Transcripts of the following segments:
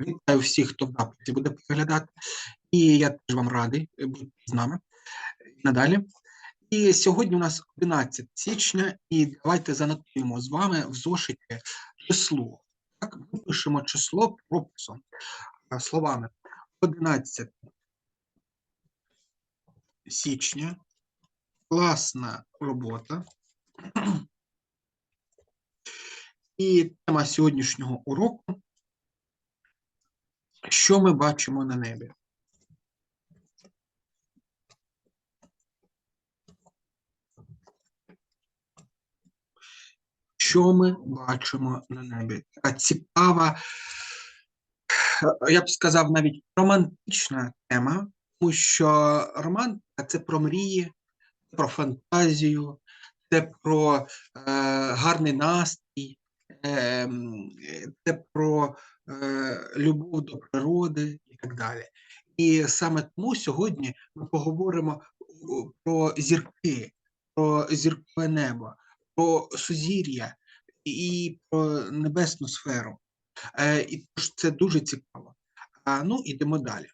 Вітаю всіх, хто в записі буде переглядати. І я теж вам радий е, бути з нами надалі. І сьогодні у нас 11 січня, і давайте занотуємо з вами в зошиті число. Так, ми пишемо число прописом словами 11 січня. Класна робота. І тема сьогоднішнього уроку що ми бачимо на небі? Що ми бачимо на небі? Така цікава, я б сказав, навіть романтична тема, тому що романтика це про мрії, про фантазію, це про е, гарний настрій, е, це про любов до природи і так далі. І саме тому сьогодні ми поговоримо про зірки, про зіркове небо, про сузір'я і про небесну сферу. Е, І тож це дуже цікаво. А, ну, ідемо далі.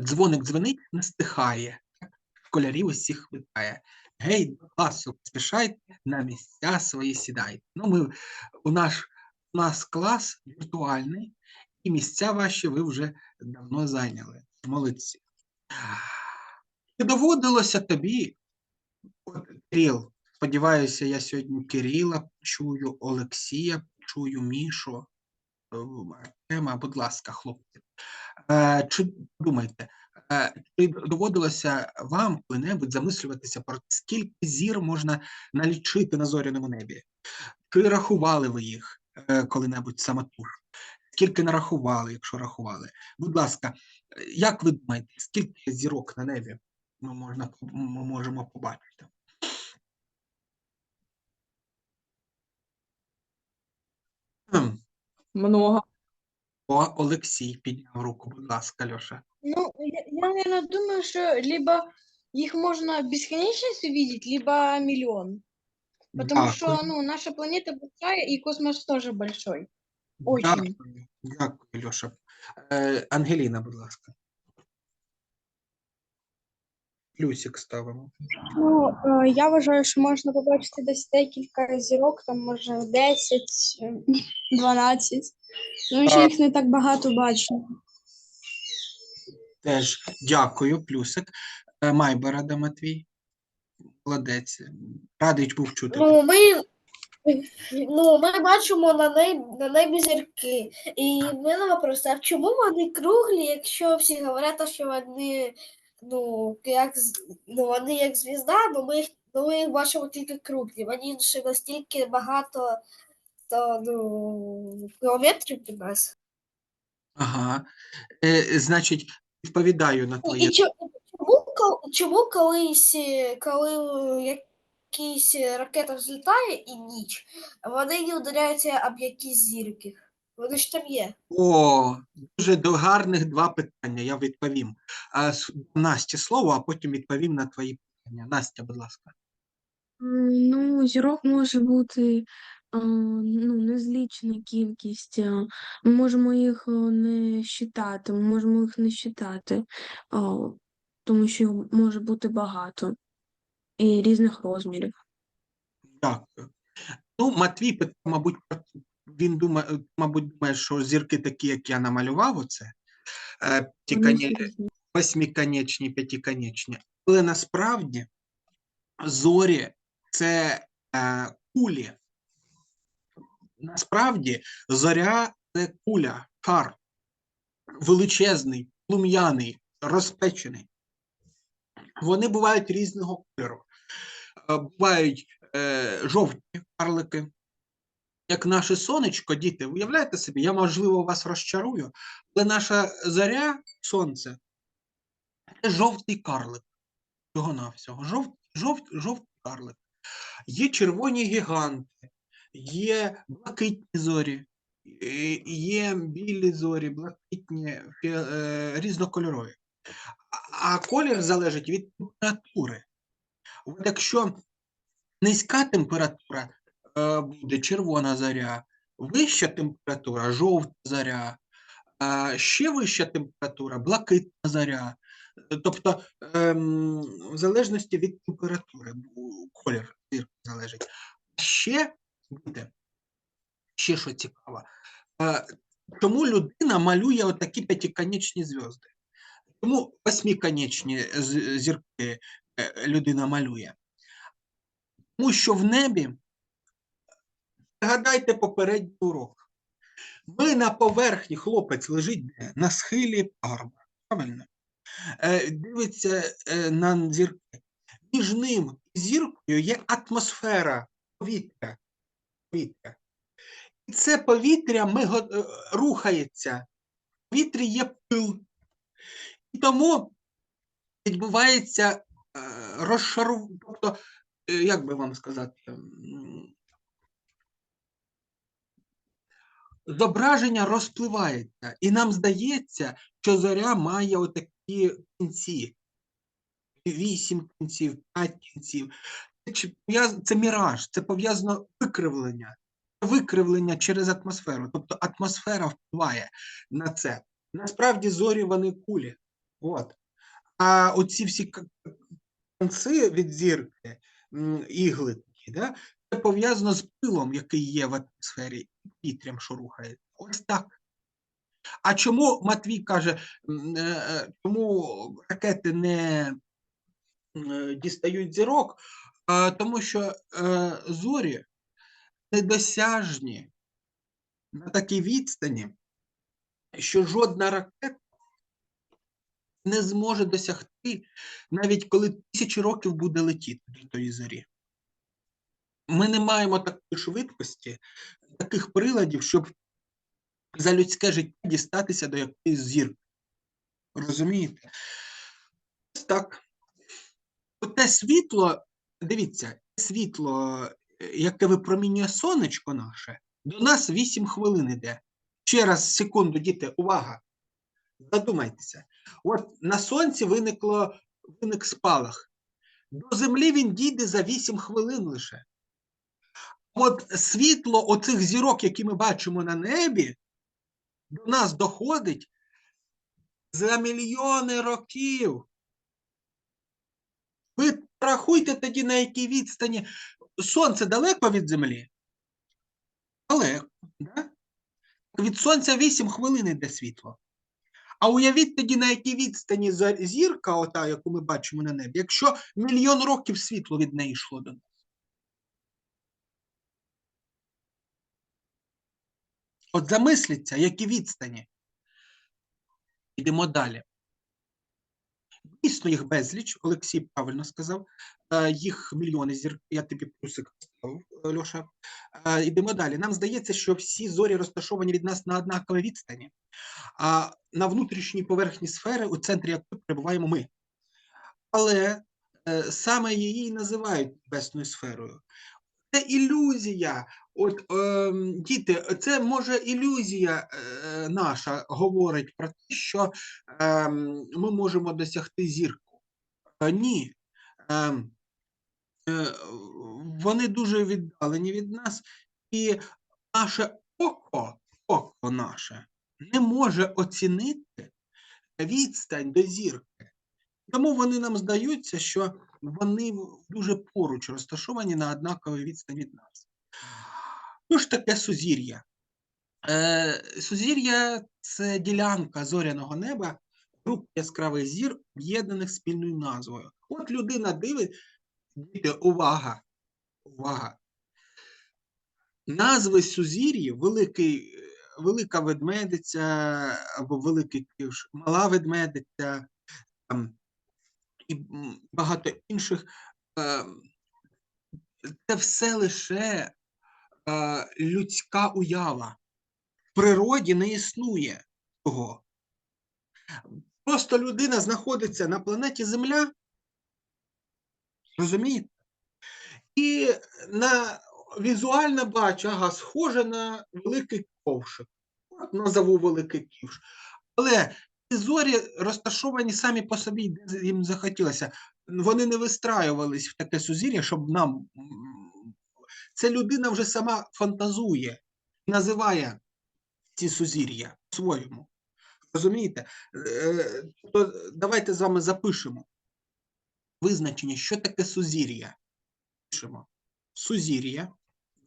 Дзвоник дзвонить, не стихає. Школярів усіх вітає. Гей, до класу, поспішайте, на місця свої сідайте. Ну, ми, у наш у нас клас віртуальний, і місця ваші ви вже давно зайняли. Молодці. Чи доводилося тобі, Кирил, сподіваюся, я сьогодні Кирила почую, Олексія почую, Мішу, е, Артема, будь ласка, хлопці. Е, Чи думайте, е, чи доводилося вам коли-небудь замислюватися про те, скільки зір можна налічити на зоряному небі? Чи рахували ви їх коли-небудь самотужки? Скільки нарахували, якщо рахували? Будь ласка, е, як ви думаєте, скільки зірок на небі ми, можна, ми можемо побачити? Много. О, Олексій підняв руку, будь ласка, Льоша. Ну, я, я, думаю, что либо их можно бесконечность увидеть, либо миллион. Потому что, Дякую. ну, наша планета большая, и космос тоже большой. Очень. Дякую, дякую, Льоша. Е, Ангеліна, будь ласка. Плюсик ставимо. Ну, е, я вважаю, що можна побачити десь декілька зірок, там може 10, е, 12. Ну, ще їх не так багато бачу. Теж дякую, плюсик. Е, Майберада Матвій. Молодець. Радий був чути. Ну, ми, ну, ми бачимо на небі, на небі зірки. І в мене вопрос, а чому вони круглі, якщо всі говорять, що вони, ну, як, ну, вони як звізда, ну ми, їх- ну, ми їх бачимо тільки круглі. Вони ще настільки багато то, ну, кілометрів від нас. Ага. Е, значить, відповідаю на твоє. і чому, кол- чому колись, е, коли якийсь ракета взлітає і ніч, вони не ударяються об якісь зірки? Вони ж там є. О, дуже до гарних два питання. Я відповім. А, с- Насті слово, а потім відповім на твої питання. Настя, будь ласка. М, Ну, зірок може бути а, ну, незлічна кількість. а, Ми можемо їх а, не считати, ми можемо їх не считати, а, тому що їх може бути багато і різних розмірів. Дякую. Ну, Матвій, мабуть, він думає, мабуть, думає, що зірки такі, як я намалював, оце. е, восьмиконечні, п'ятиконечні. Але насправді зорі це е, кулі. Насправді зоря це куля, шар, величезний, плум'яний, розпечений. Вони бувають різного кольору. Е, Бувають е, жовті карлики, як наше сонечко, діти, уявляєте собі, я, можливо, вас розчарую, але наша зоря, сонце, це жовтий карлик. Всього навсього. Жовт, жовт, жовтий карлик. Є червоні гіганти, є блакитні зорі, є білі зорі, блакитні, е, різнокольорові. А- колір залежить від температури. От якщо низька температура е, буде червона заря, вища температура жовта заря, А ще вища температура блакитна заря. Е, Тобто, ем, в залежності від температури, колір зірки залежить. Ще буде, ще що цікаво, е, чому людина малює отакі п'ятиконечні зв'язки? Чому восьмиконечні зірки е, людина малює? Тому що в небі, згадайте попередній урок, ми на поверхні, хлопець лежить на схилі пагорба, правильно? Е, дивиться е, на зірки. Між ним і зіркою є атмосфера повітря. повітря. І це повітря ми, рухається. В повітрі є пил. І тому відбувається е, розшарування, тобто, е, як би вам сказати, зображення розпливається, і нам здається, що зоря має отакі кінці. Вісім кінців, п'ять кінців. Це міраж, це пов'язано викривлення. Викривлення через атмосферу. Тобто атмосфера впливає на це. Насправді зорі вони кулі. От. А оці всі конці від зірки, ігли да, це пов'язано з пилом, який є в атмосфері, і повітрям, що рухається. Ось так. А чому Матвій каже, е, е, чому ракети не е, дістають зірок? Тому що зорі недосяжні на такій відстані, що жодна ракета не зможе досягти, навіть коли тисячі років буде летіти до тої зорі. Ми не маємо такої швидкості, таких приладів, щоб за людське життя дістатися до якоїсь зірки. Розумієте? Ось так. Те світло, дивіться, те світло, яке випромінює сонечко наше, до нас 8 хвилин іде. Ще раз, секунду, діти, увага. Задумайтеся. От на сонці виникло, виник спалах. До землі він дійде за 8 хвилин лише. От світло оцих зірок, які ми бачимо на небі, до нас доходить за мільйони років. Ви рахуйте тоді, на якій відстані сонце далеко від землі? Далеко, да? Від сонця 8 хвилин йде світло. А уявіть тоді, на якій відстані зірка, ота, яку ми бачимо на небі, якщо мільйон років світло від неї йшло до нас. От замисліться, які відстані. Йдемо далі. Дійсно, їх безліч, Олексій правильно сказав. Е, Їх мільйони зір. Я тобі плюсик поставив, е, Льоша. Е, Йдемо далі. Нам здається, що всі зорі розташовані від нас на однаковій відстані, а на внутрішній поверхні сфери, у центрі якої перебуваємо ми. Але е, саме її називають небесною сферою. Це ілюзія. От ем, діти, це може ілюзія е, наша говорить про те, що ем, ми можемо досягти зірку. Е, ні. Ем, е, вони дуже віддалені від нас, і наше око, око наше, не може оцінити відстань до зірки. Тому вони нам здаються, що вони дуже поруч розташовані на однаковій відстані від нас. Що ж таке сузір'я? Е, сузір'я це ділянка зоряного неба, груп яскравих зір, об'єднаних спільною назвою. От людина дивить, увага, увага. Назви сузір'їв, великий, велика ведмедиця або великий кивш, мала ведмедиця там, і багато інших. е, Це все лише е, людська уява. В природі не існує того. Просто людина знаходиться на планеті Земля, розумієте? І на візуально бачу, ага, схоже на великий ковшик. Назову великий ківш. Але ці зорі розташовані самі по собі, де їм захотілося. Вони не вистраювались в таке сузір'я, щоб нам. Це людина вже сама фантазує, називає ці сузір'я по-своєму. Розумієте? Е, То давайте з вами запишемо визначення, що таке сузір'я. Пишемо. Сузір'я,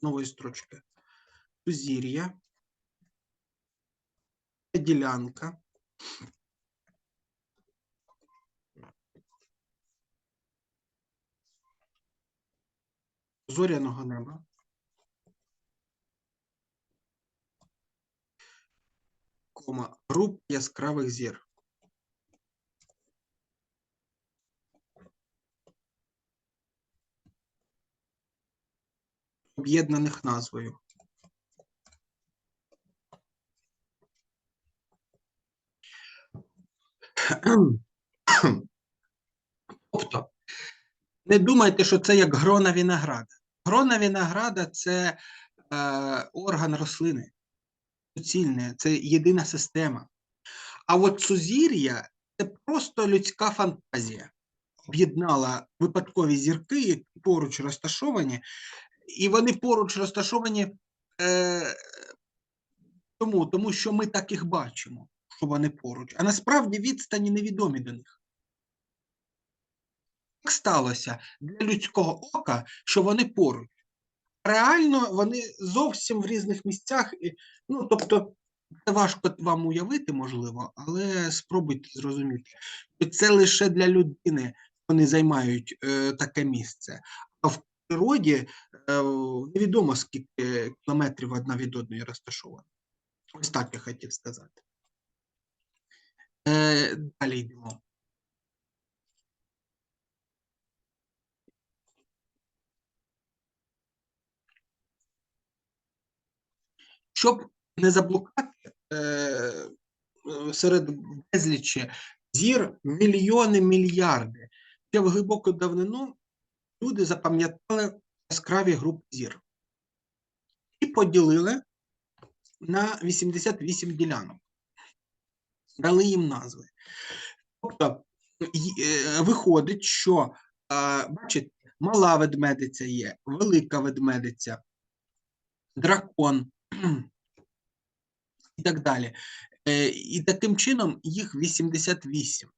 нової строчки. Сузір'я. Ділянка. Зоряного неба. Кома, груп яскравих зір. Об'єднаних назвою. Тобто, не думайте, що це як грона винограда. Грона винограда це е, орган рослини, суцільне, це єдина система. А от сузір'я це просто людська фантазія. Об'єднала випадкові зірки, які поруч розташовані, і вони поруч розташовані е, тому, тому що ми так їх бачимо, що вони поруч. А насправді відстані невідомі до них. Так сталося для людського ока, що вони поруч. Реально вони зовсім в різних місцях. Ну, тобто, це важко вам уявити, можливо, але спробуйте зрозуміти. що Це лише для людини вони займають е, таке місце. Природі е, невідомо скільки кілометрів одна від одної розташована. Ось так я хотів сказати. Е, далі йдемо. Щоб не заблукати е, серед безлічі зір мільйони, мільярди. Ще в глибоку давнину люди запам'ятали яскраві групи зір і поділили на 88 ділянок. Дали їм назви. Тобто е, виходить, що, е, бачите, мала ведмедиця є, велика ведмедиця, дракон і так далі. Е, І таким чином їх 88.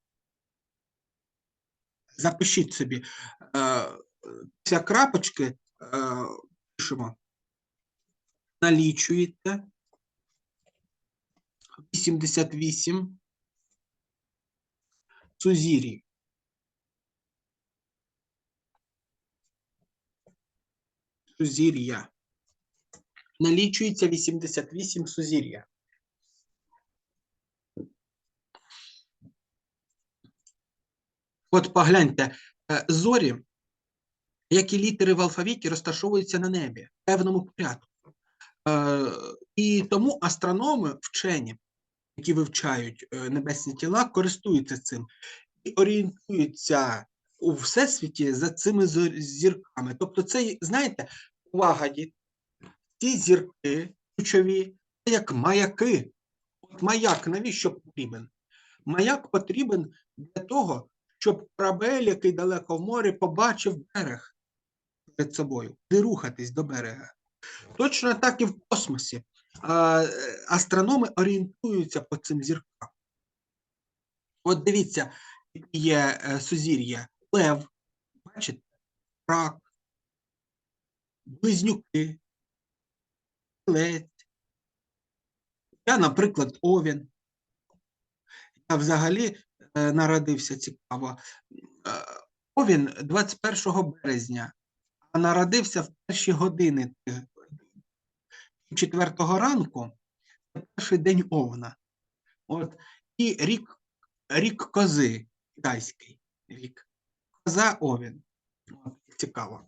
Запишіть собі. Після крапочки е, пишемо. Налічуєте 88 сузір'їв. Сузір'я. Налічується 88 сузір'я. От погляньте, е, зорі, як і літери в алфавіті, розташовуються на небі в певному порядку. Е, І тому астрономи, вчені, які вивчають е, небесні тіла, користуються цим і орієнтуються у всесвіті за цими зірками. Тобто, це, знаєте, увага, діти, ці зірки ключові, це як маяки. От маяк навіщо потрібен? Маяк потрібен для того, щоб корабель, який далеко в морі, побачив берег перед собою, де рухатись до берега. Точно так і в космосі. Астрономи орієнтуються по цим зіркам. От дивіться, є е, сузір'я Лев, бачите, рак, близнюки, Телець. Я, наприклад, Овен. Я взагалі е, народився цікаво. Е, Овен 21 березня, а народився в перші години е, четвертого ранку, це перший день Овна. От, і рік, рік кози, китайський рік. Коза Овен. Цікаво.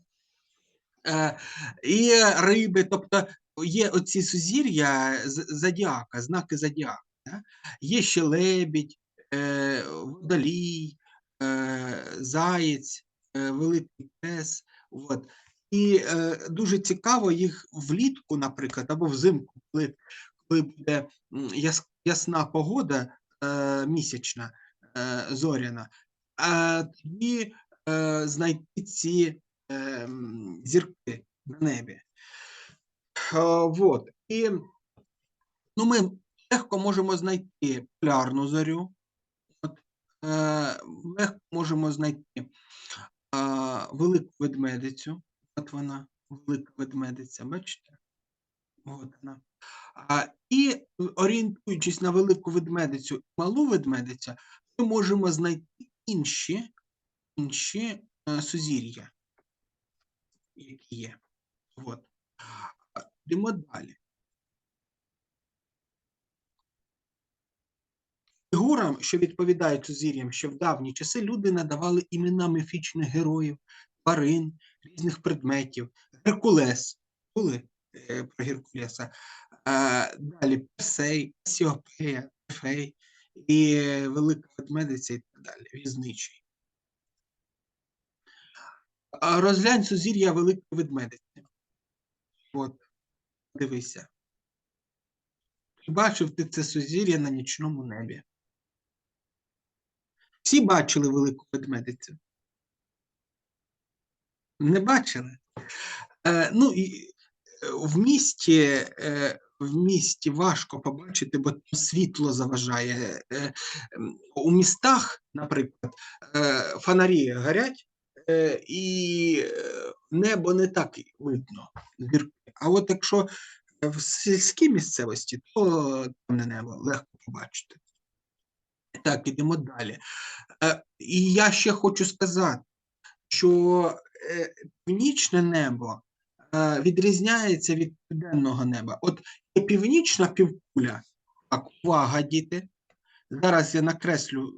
Е, і риби, тобто є оці сузір'я зодіака, знаки зодіака. Да? Є ще лебідь, е, водолій, е, заєць, е, великий пес. От. І е, дуже цікаво їх влітку, наприклад, або взимку, коли, коли буде яс, ясна погода е, місячна, е, зоряна, а тоді е, знайти ці е, зірки на небі. Е, вот. І ну, ми легко можемо знайти полярну зорю. От, е, легко можемо знайти а, велику ведмедицю. От вона, велика ведмедиця, бачите? От вона. А, і орієнтуючись на велику ведмедицю і малу ведмедицю, ми можемо знайти інші, інші е, сузір'я, які є. От. Йдемо далі. Фігурам, що відповідають сузір'ям, що в давні часи люди надавали імена міфічних героїв, тварин, різних предметів. Геркулес. Були е, про Геркулеса. Е, далі Персей, Касіопея, Ефей і Велика Ведмедиця і так далі. Візничий. Розглянь сузір'я Великої Ведмедиці. От, дивися. Бачив ти це сузір'я на нічному небі. Всі бачили велику ведмедицю? Не бачили? Е, ну, е, в місті, е, в місті важко побачити, бо світло заважає. У містах, наприклад, е, фонарі горять, і небо не так видно. А от якщо в сільській місцевості, то там не небо легко побачити. Так, ідемо далі. Е, І я ще хочу сказати, що е, північне небо е, відрізняється від південного неба. От є північна півкуля, так, увага, діти. Зараз я накреслю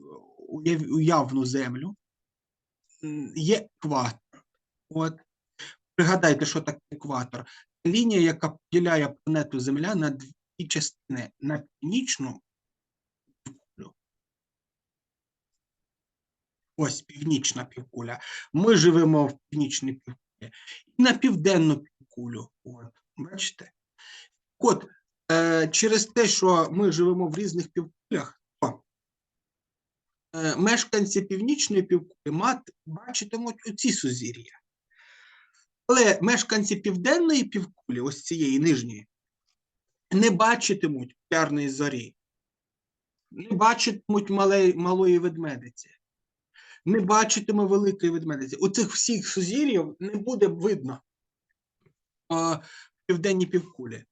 уяв- уявну землю. Є екватор. От. Пригадайте, що таке екватор. Лінія, яка поділяє планету Земля на дві частини: на північну півкулю. Ось північна півкуля. Ми живемо в північній півкулі. І на південну півкулю. От, бачите? От, е, через те, що ми живемо в різних півкулях, то е, мешканці північної півкулі мат, бачитимуть оці сузір'я. Але мешканці південної півкулі, ось цієї нижньої, не бачитимуть полярної зорі, не бачитимуть мале- малої ведмедиці, не бачитиме великої ведмедиці. У цих всіх сузір'їв не буде видно в південній півкулі.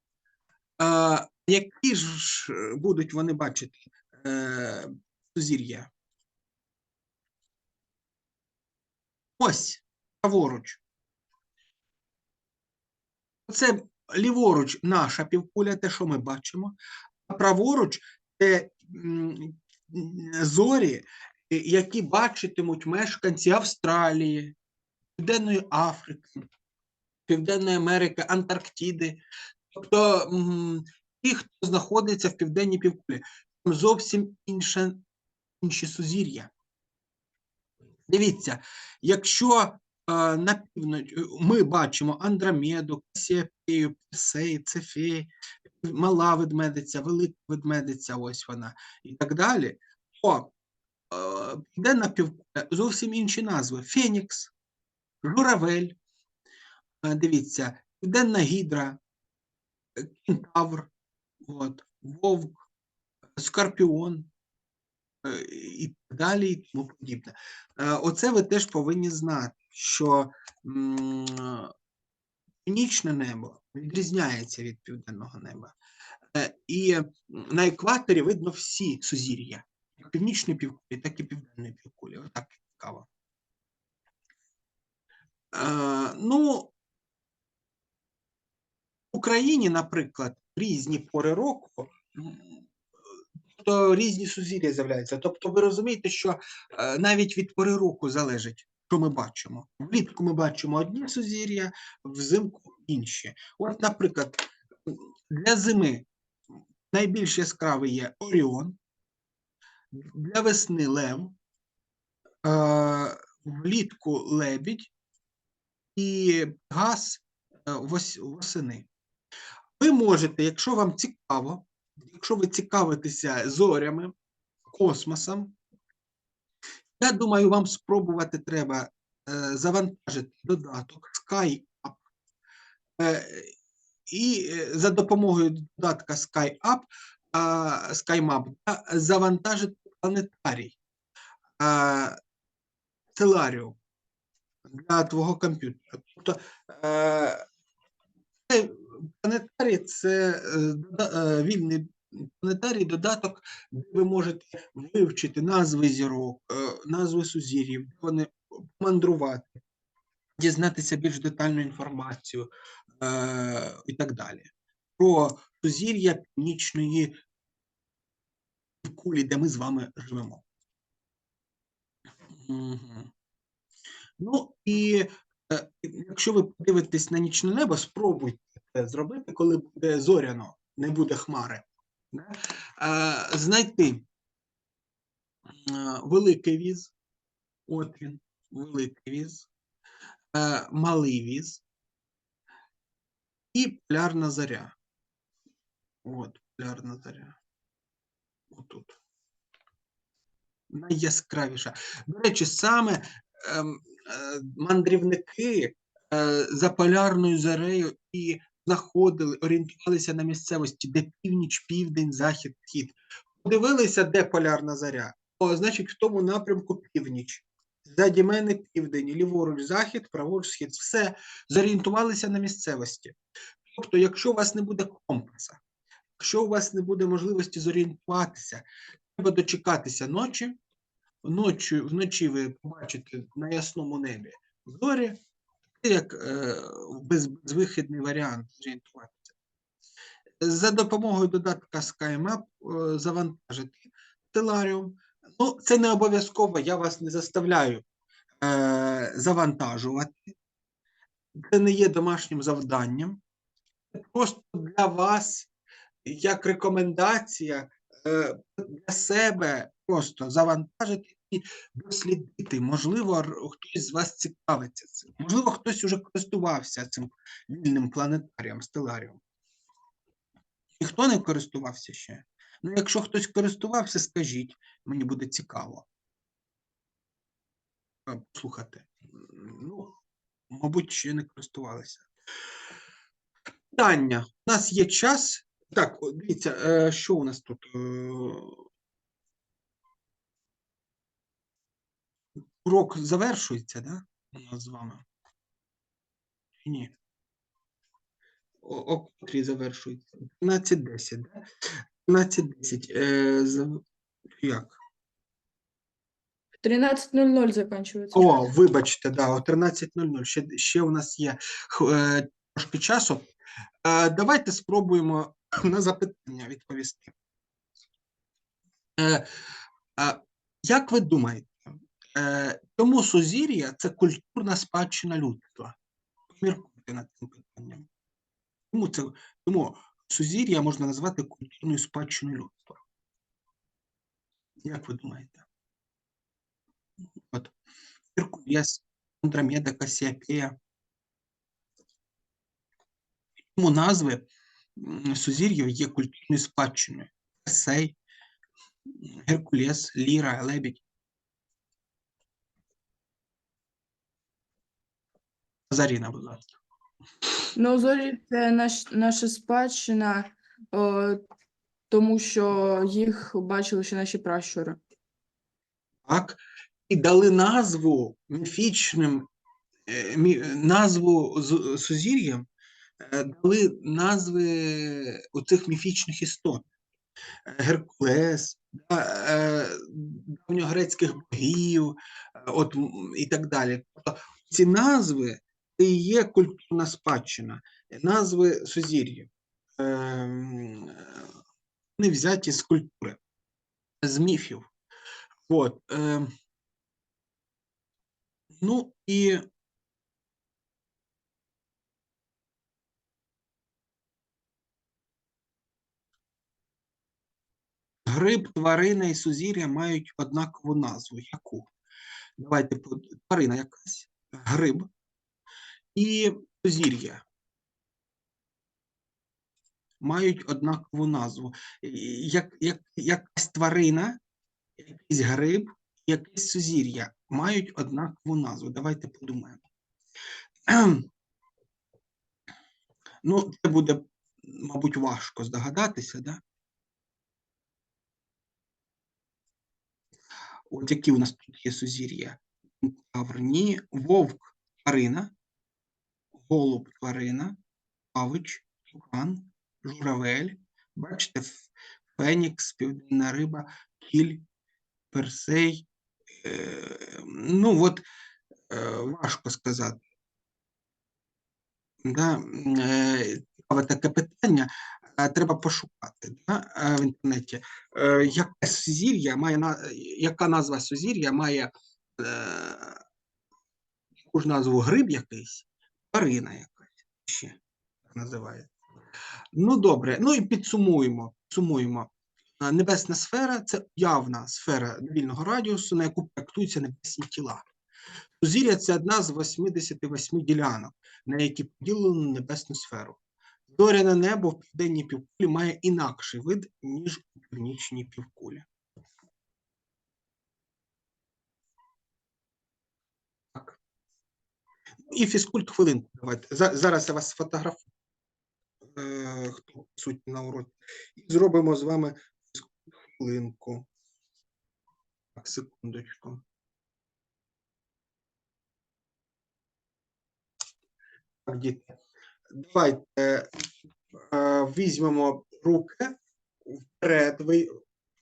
Які ж будуть вони бачити е, сузір'я? Ось, праворуч. Це ліворуч наша півкуля, те, що ми бачимо, а праворуч це зорі, які бачитимуть мешканці Австралії, Південної Африки, Південної Америки, Антарктиди. Тобто ті, хто знаходиться в південній півкулі, там зовсім інше, інші сузір'я. Дивіться, якщо е, на північ е, ми бачимо Андромеду, Касіопею, Персей, Цефей, мала ведмедиця, велика ведмедиця, ось вона і так далі, то е, південна півкуля зовсім інші назви: Фенікс, Журавель, е, дивіться, Південна гідра, е, кентавр, от, вовк, скорпіон е, і так далі, і тому подібне. Е, Оце ви теж повинні знати, що північне небо відрізняється від південного неба. Е, І на екваторі видно всі сузір'я, північної півкулі, так і південної півкулі. Отак цікаво. Е, Ну, в Україні, наприклад, різні пори року, м, тобто різні сузір'я з'являються. Тобто, ви розумієте, що е, навіть від пори року залежить, що ми бачимо. Влітку ми бачимо одні сузір'я, взимку інші. От, наприклад, для зими найбільш яскравий є Оріон, для весни Лев, е, влітку лебідь і газ е, вос- восени. Ви можете, якщо вам цікаво, якщо ви цікавитеся зорями, космосом, я думаю, вам спробувати треба е, завантажити додаток SkyUp. І за допомогою додатка SkyUp SkyMap, завантажити планетарій, а, для твого комп'ютера. Тобто е, планетарій це е, е, вільний планетарій додаток, де ви можете вивчити назви зірок, назви сузір'їв, де вони мандрувати, дізнатися більш детальну інформацію е, і так далі. Про сузір'я північної кулі, де ми з вами живемо. Мгм. Ну і е, якщо ви подивитесь на нічне небо, спробуйте це зробити, коли буде зоряно, не буде хмари. Е, знайти е, великий віз, от він, великий віз, е, малий віз і полярна заря. От, полярна заря. Отут. Найяскравіша. До речі, саме ем, е, мандрівники е, за полярною зарею і знаходили, орієнтувалися на місцевості, де північ, південь, захід, схід. Подивилися, де полярна заря. О, значить, в тому напрямку північ. Ззаді мене південь, ліворуч захід, праворуч схід. Все зорієнтувалися на місцевості. Тобто, якщо у вас не буде компаса, якщо у вас не буде можливості зорієнтуватися, треба дочекатися ночі. Ночі, вночі ви побачите на ясному небі зорі, як е, без, безвихідний варіант зорієнтуватися. За допомогою додатка SkyMap е, завантажити Stellarium. Ну, це не обов'язково, я вас не заставляю е, завантажувати. Це не є домашнім завданням. Це просто для вас, як рекомендація е, для себе просто завантажити і дослідити. Можливо, хтось з вас цікавиться цим. Можливо, хтось уже користувався цим вільним планетарієм, стеларіум. Ніхто не користувався ще. Ну, якщо хтось користувався, скажіть, мені буде цікаво. Е, Слухати. Ну, мабуть, ще не користувалися. Питання. У нас є час. Так, дивіться, е, що у нас тут? Е, Урок завершується, да? У нас з вами? Чи ні? О, котрій завершується? 12.10, да? 12.10. Е, зав- як? 13.00 заканчивается. О, вибачте, да, о 13.00. Ще, ще у нас є е, трошки часу. Е, давайте спробуємо на запитання відповісти. Е, як ви думаєте, е, чому сузір'я це культурна спадщина людства? Поміркуйте над цим питанням. Чому, це, чому сузір'я можна назвати культурною спадщиною людства? Як ви думаєте? От Геркулес, Андромеда, Кассіопея. Тому назви сузір'їв є культурною спадщиною. Персей, Геркулес, Ліра, Лебідь. Заріна, будь ласка. Ну, зорі це наш, наша спадщина, е, тому що їх бачили ще наші пращури. Так? І дали назву міфічним, е, мі- назву сузір'ям, дали назви оцих міфічних істот. Е, Геркулес, да, е, давньогрецьких богів, е, от, і так далі. Тобто ці назви це і є культурна спадщина, назви сузір'їв. Е, Вони взяті з культури, з міфів. От, е, ну і гриб, тварина і сузір'я мають однакову назву. Яку? Давайте тварина якась, гриб і сузір'я мають однакову назву. Як, як, якась тварина, якийсь гриб, якесь сузір'я мають однакову назву. Давайте подумаємо. Ну, це буде, мабуть, важко здогадатися, да? От які у нас тут є сузір'я? Кентавр, вовк тварина, голуб тварина, павич, тукан, журавель. Бачите, фенікс, південна риба, кіль, персей. Е, ну, от е, важко сказати. Да? Е, таке питання. Е, Треба пошукати да? е, в інтернеті. Е, яке сузір'я має яка назва сузір'я має ж назву гриб якийсь, тварина якась ще називається. Ну, добре, ну і підсумуємо. підсумуємо. Небесна сфера це уявна сфера довільного радіусу, на яку проєктуються небесні тіла. Сузір'я це одна з 88 ділянок, на які поділено небесну сферу. Зоряне небо в південній півкулі має інакший вид, ніж у північній півкулі. Так. І фізкульт хвилинку. Давайте. Зараз я вас сфотографую, е, хто присутній на уроці. І зробимо з вами фізкульт хвилинку. Так, секундочку. Так, діти. Давайте е, візьмемо руки вперед,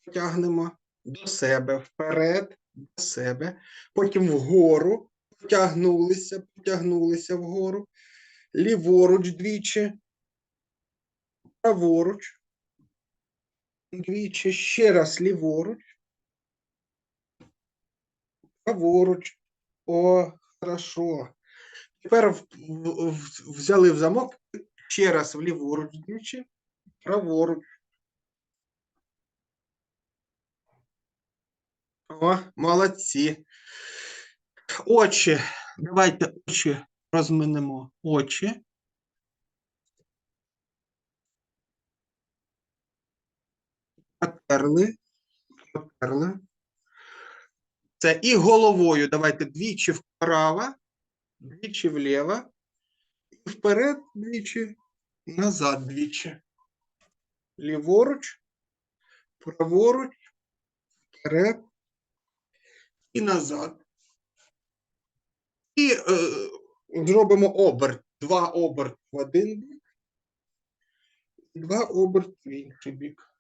потягнемо до себе, вперед, до себе, потім вгору, потягнулися, потягнулися вгору, ліворуч двічі, праворуч, двічі, ще раз ліворуч, праворуч. О, хорошо. Тепер в- в- в- взяли в замок, ще раз вліворуч двічі, праворуч. О, молодці. Очі. Давайте очі розминемо. Очі. Потерли. Потерли. Це і головою. Давайте двічі вправо, двічі вліво, і вперед двічі, назад двічі. Ліворуч, праворуч, вперед і назад. І е, зробимо оберт. Два оберти в один бік, два оберти в інший бік.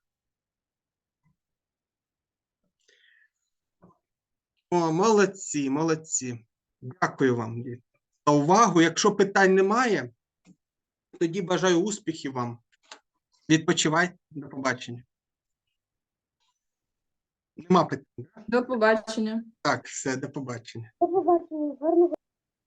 О, молодці, молодці. Дякую вам діти, увагу. Якщо питань немає, тоді бажаю успіхів вам. Відпочивайте. До побачення. Нема питань. До побачення. Так, все, до побачення. До побачення, гарного